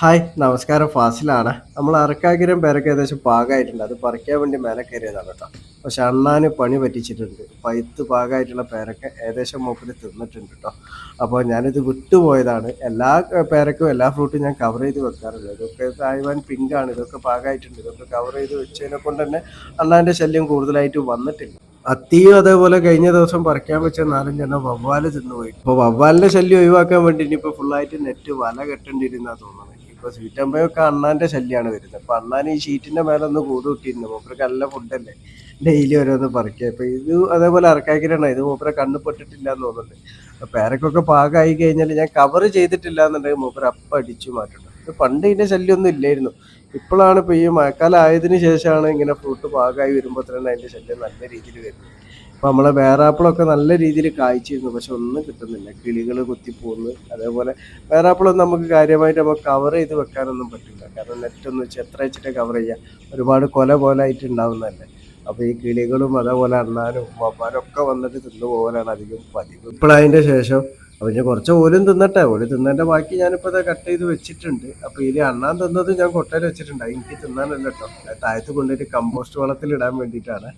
Hi നമസ്കാരം. ഫാസിലാണ്. നമ്മൾ അറക്കാകിരം പേരൊക്കെ ഏകദേശം പാകമായിട്ടുണ്ട് അത് പറിക്കാൻ വേണ്ടി മേലെ കയറിയതാണ് കേട്ടോ. പക്ഷെ അണ്ണാന് പണി പറ്റിച്ചിട്ടുണ്ട്. പൈത്ത് പാകമായിട്ടുള്ള പേരൊക്കെ ഏകദേശം മൂപ്പര് തിന്നിട്ടുണ്ട് കേട്ടോ. അപ്പോൾ ഞാനിത് വിട്ടുപോയതാണ്. എല്ലാ പേരക്കും എല്ലാ ഫ്രൂട്ടും ഞാൻ കവർ ചെയ്ത് വെക്കാറുണ്ട്. ഇതൊക്കെ തായ്വാൻ പിങ്കാണ് ഇതൊക്കെ പാകമായിട്ടുണ്ട് ഇതൊക്കെ കവർ ചെയ്ത് വെച്ചതിനെ കൊണ്ട് തന്നെ അണ്ണാന്റെ ശല്യം കൂടുതലായിട്ട് വന്നിട്ടില്ല. അത്തിയും അതേപോലെ കഴിഞ്ഞ ദിവസം പറിക്കാൻ വെച്ച നാലഞ്ച് നാലഞ്ചെണ്ണം വവ്വാൽ തിന്നുപോയി. അപ്പോൾ വവ്വാലിന്റെ ശല്യം ഒഴിവാക്കാൻ വേണ്ടി ഇനിയിപ്പോൾ ഫുള്ളായിട്ട് നെറ്റ് വല കെട്ടേണ്ടിയിരുന്നാ തോന്നുന്നത്. ഇപ്പൊ സ്വീറ്റമ്പയൊക്കെ അണ്ണാന്റെ ശല്യാണ് വരുന്നത്. അപ്പൊ അണ്ണാൻ ഈ ഷീറ്റിന്റെ മേലെ ഒന്ന് കൂട് കിട്ടിയിരുന്നു. മൂപ്പർക്ക് നല്ല ഫുഡല്ലേ ഡെയിലി ഓരോന്ന് പറിക്കുക. ഇപ്പൊ ഇത് അതേപോലെ അറക്കാക്കിലാണ് ഇത് മൂപ്പരെ കണ്ണ് പെട്ടിട്ടില്ല എന്ന് തോന്നുന്നുണ്ട്. അപ്പൊ പേരക്കൊക്കെ പാകമായി കഴിഞ്ഞാൽ ഞാൻ കവർ ചെയ്തിട്ടില്ല എന്നുണ്ടെങ്കിൽ മൂപ്പര അപ്പം അടിച്ചു ഇത് പണ്ട് ഇതിന്റെ ശല്യമൊന്നും ഇല്ലായിരുന്നു. ഇപ്പോഴാണ് ഇപ്പൊ ഈ മഴക്കാലം ആയതിനു ശേഷമാണ് ഇങ്ങനെ ഫ്രൂട്ട് പാകമായി വരുമ്പോൾ തന്നെ അതിന്റെ ശല്യം നല്ല രീതിയിൽ വരുന്നത്. ഇപ്പൊ നമ്മളെ വേറാപ്പിളൊക്കെ നല്ല രീതിയിൽ കായ്ച്ചിരുന്നു. പക്ഷെ ഒന്നും കിട്ടുന്നില്ല. കിളികൾ കുത്തിപ്പോകുന്നു അതേപോലെ വേറാപ്പിളൊന്നും നമുക്ക് കാര്യമായിട്ട് നമുക്ക് കവർ ചെയ്ത് വെക്കാനൊന്നും പറ്റില്ല. കാരണം നെറ്റ് ഒന്ന് വെച്ച് എത്ര വെച്ചിട്ട് കവർ ചെയ്യാം? ഒരുപാട് കൊല പോലെ ആയിട്ട് ഉണ്ടാവുന്നതല്ലേ? അപ്പൊ ഈ കിളികളും അതേപോലെ അണ്ണാനും വവ്വാനും ഒക്കെ വന്നിട്ട് തിന്നു പോകാനാണ് അധികം പതിവ്. ഇപ്പോഴതിന്റെ ശേഷം അപ്പൊ ഞാൻ കുറച്ച് ഓലും തിന്നട്ടെ. ഓൽ തിന്നതിന്റെ ബാക്കി ഞാനിപ്പോ കട്ട് ചെയ്ത് വെച്ചിട്ടുണ്ട്. അപ്പോൾ ഇതിൽ അണ്ണാൻ തിന്നത് ഞാൻ കൊട്ടയിൽ വെച്ചിട്ടുണ്ട്. അത് എനിക്ക് തിന്നാനല്ല കേട്ടോ അത് താഴത്ത് കൊണ്ടുപോയിട്ട് കമ്പോസ്റ്റ് വളത്തിൽ ഇടാൻ വേണ്ടിയിട്ടാണ്.